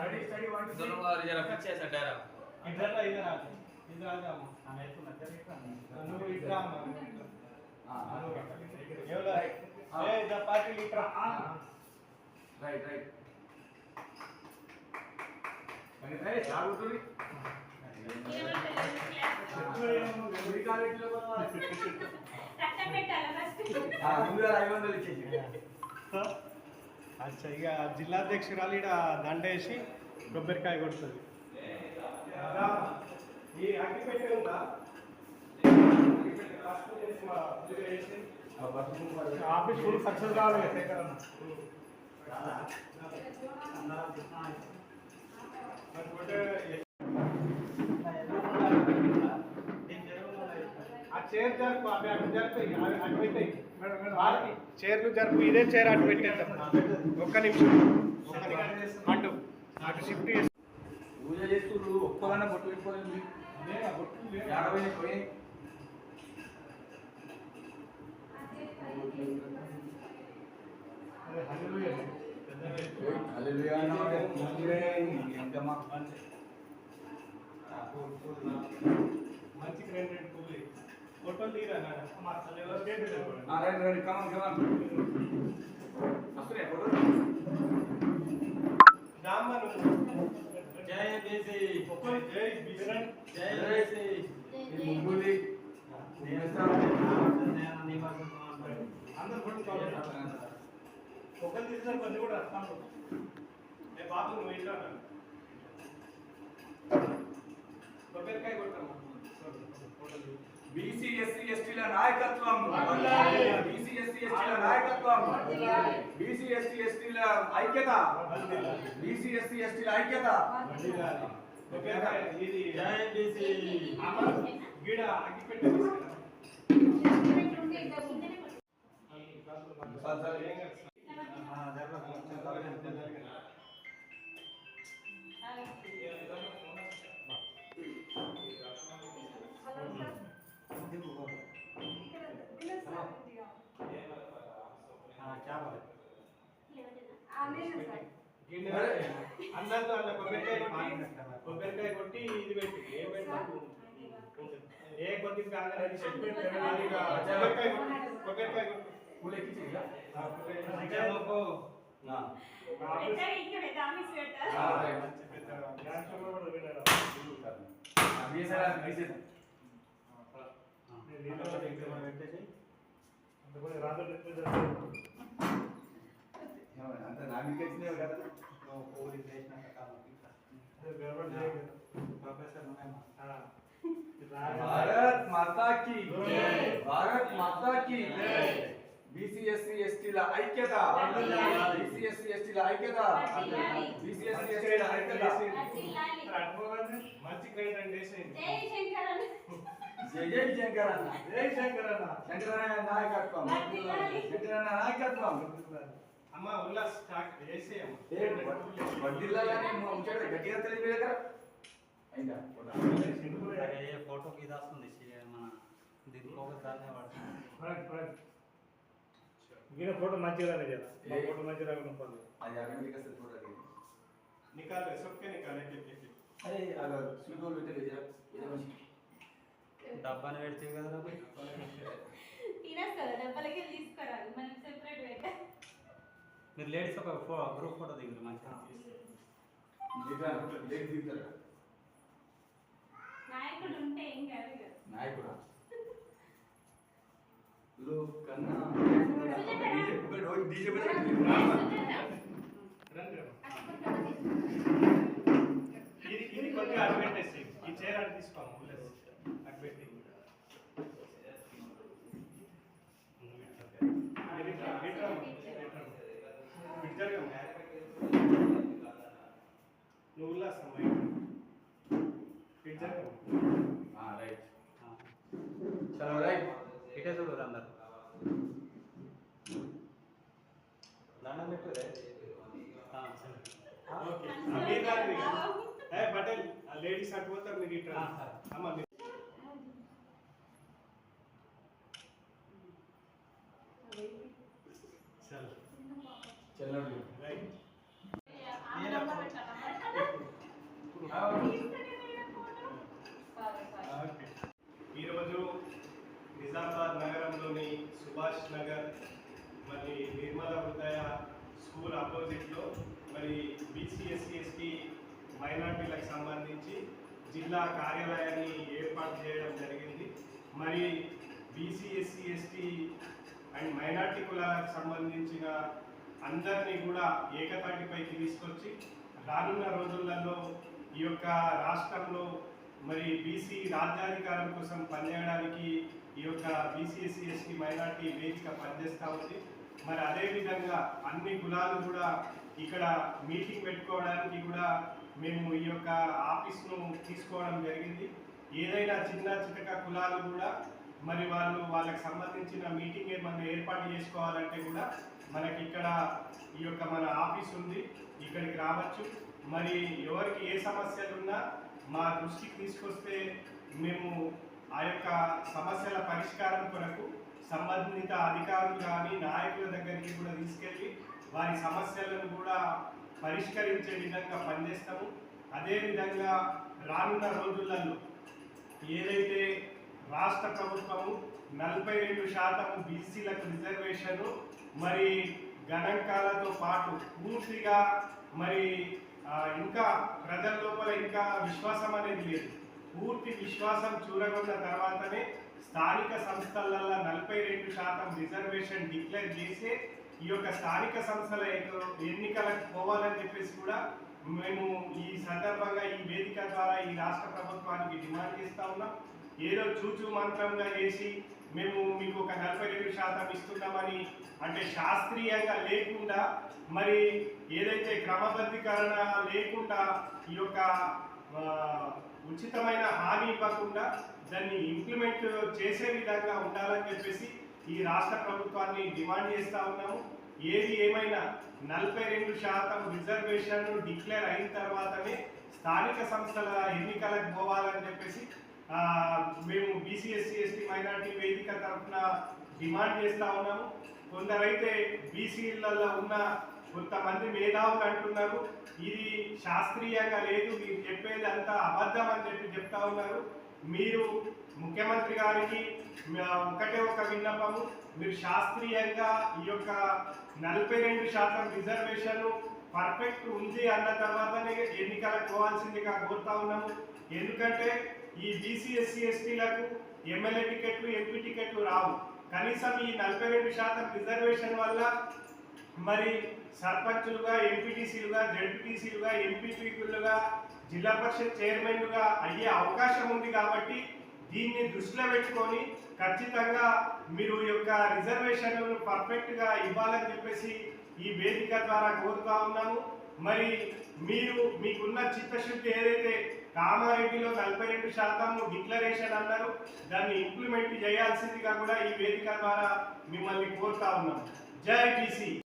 Ready steady one दोनों का जरा पीछे से डरा ఇద్దరు ఇద్దరు రాదు ఇద్దరు రాదు అమ్మ నువ్వు ఇట్లా అమ్మ ఎవరు ఏ ఇద్దరు పార్టీలు ఇట్లా రైట్ రైట్ రైట్ ఆగుతుంది ముందుగా ఐదు వందలు ఇచ్చేసి అచ్చా ఇక జిల్లాధ్యక్షురాలు ఇక్కడ దండ వేసి కొబ్బరికాయ కొడుతుంది. ఈ అగ్గిపెట్టె ఉందా? ఆఫీస్ ఫుల్ సక్సెస్ కావాలి. చైర్ జరుపు అవి అటు జరుపు అటు పెట్టేయి. చైర్లు జరుపు ఇదే చైర్ అటు పెట్టేద్దాం. ఒక్క నిమిషం. ఒక్క నిమిషం అటు అటు షిఫ్ట్ చేసి. పూజ చేస్తున్నారు ఒక్కలన్నా బొట్టు పెట్టుకోలేదు. యాభై పోయి. మంచి క్రెడిట్ కూలి ఫోటోలు తీరా మా అసలు ఎవరు చేయలేదు. ఆ, రండి రండి. కమాన్ కమాన్ వస్తున్నాయి ఫోటో రామ్మా నువ్వు. జై బీసీ ఒక్కరి జై బిరణ్. జై బీసీ ఈ ముగ్గురి అందరూ ఫోటో. ఒక్కరు తీసిన కొన్ని కూడా వస్తాను ఏ బాబు నువ్వు ఇట్లా రా. కొబ్బరికాయ కొట్టమ్మా ఫోటో తీ. బీసీ ఎస్సీ ఎస్టీల నాయకత్వం. బీసీ ఎస్సీ ఎస్టీల నాయకత్వం. బీసీ ఎస్సీ ఎస్టీల ఐక్యత వర్ధిల్లాలి. బీసీ ఎస్సీ ఎస్టీల ఐక్యత వర్ధిల్లాలి. కొబ్బరికాయ ఇది జై బీసీ అమ్మ, గీడ అగ్గిపెట్టె తీసుకురా. Sir, sir. అందరితో అలా కొబ్బరికాయ కొట్టి కొబ్బరికాయ కొట్టి ఇది పెట్టి ఏ ఏ కొద్ది చెప్పి. కొబ్బరికాయ. కొబ్బరికాయ కొట్టు. పూలు ఎక్కించి ఆ, కొబ్బరికాయ కొట్టు. నా. ఆ, ఆఫీస్ ఆ, రైట్. మంచి పెద్ద డ్యాన్స్ షో కూడా వినరా? ఆ, బీసీ బీసీ నేను నీలో ఒకటి ఇంకా పెట్టేసి. అంత కూడా రాదు పెట్టు జరుగుతుంది. ఏమన్నా, అంత నా మీకు వచ్చినాయి కదా ఇది గవర్నమెంట్ చేయదు. ఆ. ఇది రాదు. భారత్ మాతా की జై. భారత్ మాతా की బీసీ ఎస్సీ ఎస్టీల ఐక్యత వర్ధిల్లాలి. బీసీ ఎస్సీ ఎస్టీల ఐక్యత వర్ధిల్లాలి. బీసీ మంచి ఎస్సీ క్రెడిట్ ఎస్టీల అంటే ఐక్యత వేసేయండి. ఇక్కడ అడ్వోకేట్ మంచి క్రెడిట్ అంటే వేసేయండి. జై జై శంకర్ అన్న జై శంకర్ అన్న. శంకరన్న నాయకత్వం వర్ధిల్లాలి. శంకరన్న నాయకత్వం అమ్మ ఉల్లాస్ స్టార్ట్ చేసేయమ్మ. వడ్డిల్లాలని ముచ్చట గట్టిగా తెలియదు దగ్గర? అయిందా? ఏ ఫోటో ఇది వస్తుంది మన దీనికి ఒక దాన్నే పడుతుంది. ఈయన ఫోటో మంచిగా రాలేదు కదా? ఫోటో మంచిగా రాకుండా అది ఫోటో అది. నికాల్ సొక్కే నికాల్ ఎక్కి ఎక్కి అరే అలా స్వీట్ పెట్టే జరా ఏదో మంచి. డబ్బాని పెడితే కదా తినేస్తారు? డబ్బలకి పెట్ట మీరు లేడీస్ ఒక ఫో గ్రూప్ ఫోటో దిగురు మంచిగా. నాయకుడు ఉంటే ఏం కాదు నాయకుడు? కన్నా. డీజే రండి ఇది ఇది కొద్దిగా అటు పెట్టేసి ఈ చైర్ అటు తీసుకోము ఉల్లాస్ అటు పెట్టి ఇది ఇట్లా, ఇట్లా, ఇట్లా. ఇటు జరగమ్మ. నువ్వు ఉల్లాసమ్మ ఇటు జరగమ్మ. రైట్ చలో రైట్ ఇటే చూడరు అందరు దండం పెట్టు ఓకే ఆ, మీరు రాదు ఇక. ఏ పటేల్ ఆ లేడీస్ అటు పోతారు మీరు ఇట్లా ఆ, సరే. అమ్మ బీసీ ఎస్సీ ఎస్టీ మైనార్టీలకు సంబంధించి జిల్లా కార్యాలయాన్ని ఏర్పాటు చేయడం జరిగింది. మరి BC SC ST and minority కులాలకు సంబంధించిన అందరినీ కూడా ఏకతాటిపైకి తీసుకొచ్చి రానున్న రోజులలో ఈ యొక్క రాష్ట్రంలో మరి బీసీ రాజ్యాధికారం కోసం పనిచేయడానికి ఈ యొక్క బీసీఎస్సీఎస్టీ ఎస్టీ మైనార్టీ వేదిక పనిచేస్తూ ఉంది. మరి అదేవిధంగా అన్ని కులాలు కూడా ఇక్కడ మీటింగ్ పెట్టుకోవడానికి కూడా మేము ఈ యొక్క ఆఫీస్ను తీసుకోవడం జరిగింది. ఏదైనా చిన్న చితక కులాలు కూడా మరి వాళ్ళు వాళ్ళకి సంబంధించిన మీటింగ్ ఏమన్నా ఏర్పాటు చేసుకోవాలంటే కూడా మనకి ఇక్కడ ఈ యొక్క మన ఆఫీస్ ఉంది. ఇక్కడికి రావచ్చు. మరి ఎవరికి ఏ సమస్యలు ఉన్నా మా దృష్టికి తీసుకొస్తే మేము ఆ యొక్క సమస్యల పరిష్కారం కొరకు సంబంధిత అధికారులు కానీ నాయకుల దగ్గరికి కూడా తీసుకెళ్ళి వారి సమస్యలను కూడా పరిష్కరించే విధంగా పనిచేస్తాము. అదేవిధంగా రానున్న రోజులలో ఏదైతే రాష్ట్ర ప్రభుత్వము నలభై రెండు శాతం బీసీలకు రిజర్వేషన్ మరి గణాంకాలతో పాటు పూర్తిగా మరి ఇంకా ప్రజల లోపల ఇంకా విశ్వాసం అనేది లేదు. పూర్తి విశ్వాసం చూడగొన్న తర్వాతనే స్థానిక సంస్థలలో నలభై రెండు శాతం రిజర్వేషన్ డిక్లేర్ చేసే ఈ యొక్క స్థానిక సంస్థల ఎన్నికలకు పోవాలని చెప్పేసి కూడా మేము ఈ సందర్భంగా ఈ వేదిక ద్వారా ఈ రాష్ట్ర ప్రభుత్వానికి డిమాండ్ చేస్తా ఉన్నాం. ఏదో చూచూ మంత్రంగా చేసి మేము మీకు ఒక నలభై రెండు శాతం ఇస్తున్నామని అంటే శాస్త్రీయంగా లేకుండా మరి ఏదైతే క్రమబద్ధీకరణ లేకుండా ఈ యొక్క ఉచితమైన హామీ ఇవ్వకుండా దాన్ని ఇంప్లిమెంట్ చేసే విధంగా ఉండాలని చెప్పేసి ఈ రాష్ట్ర ప్రభుత్వాన్ని డిమాండ్ చేస్తూ ఉన్నాము. ఏది ఏమైనా నలభై రెండు శాతం రిజర్వేషన్ డిక్లేర్ అయిన తర్వాతనే స్థానిక సంస్థల ఎన్నికలకు పోవాలని చెప్పేసి మేము బీసీఎస్సీ ఎస్టీ మైనార్టీ వేదిక తరఫున డిమాండ్ చేస్తూ ఉన్నాము. కొందరైతే బీసీలలో ఉన్న కొంతమంది మేధావులు అంటున్నారు ఇది శాస్త్రీయంగా లేదు మీరు చెప్పేది అంతా అబద్ధం అని చెప్పి చెప్తా ఉన్నారు. మీరు ముఖ్యమంత్రి గారికి ఒకటే ఒక విన్నపము. మీరు శాస్త్రీయంగా ఈ యొక్క నలభై రెండు శాతం రిజర్వేషన్ పర్ఫెక్ట్ ఉంది అన్న తర్వాతనే ఎన్నికలకు పోవాల్సిందిగా కోరుతా ఉన్నాము. ఎందుకంటే ఈ బీసీ ఎస్సీ ఎస్టీలకు ఎమ్మెల్యే టికెట్లు ఎంపీ టికెట్లు రావు. కనీసం ఈ నలభై రెండు శాతం రిజర్వేషన్ వల్ల మరి సర్పంచులుగా ఎంపీటీసీలుగా జడ్పీటీసీలుగా ఎంపీటీలుగా జిల్లా పరిషత్ చైర్మన్లుగా అయ్యే అవకాశం ఉంది కాబట్టి దీన్ని దృష్టిలో పెట్టుకొని ఖచ్చితంగా మీరు ఈ యొక్క రిజర్వేషన్లను పర్ఫెక్ట్గా ఇవ్వాలని చెప్పేసి ఈ వేదిక ద్వారా కోరుతా ఉన్నాము మరి మీరు మీకున్న చిత్తశుద్ధి ఏదైతే కామారెడ్డిలో నలభై రెండు శాతం డిక్లరేషన్ అన్నారు దాన్ని ఇంప్లిమెంట్ చేయాల్సిందిగా కూడా ఈ వేదిక ద్వారా మిమ్మల్ని కోరుతా ఉన్నాం జై బీసీ!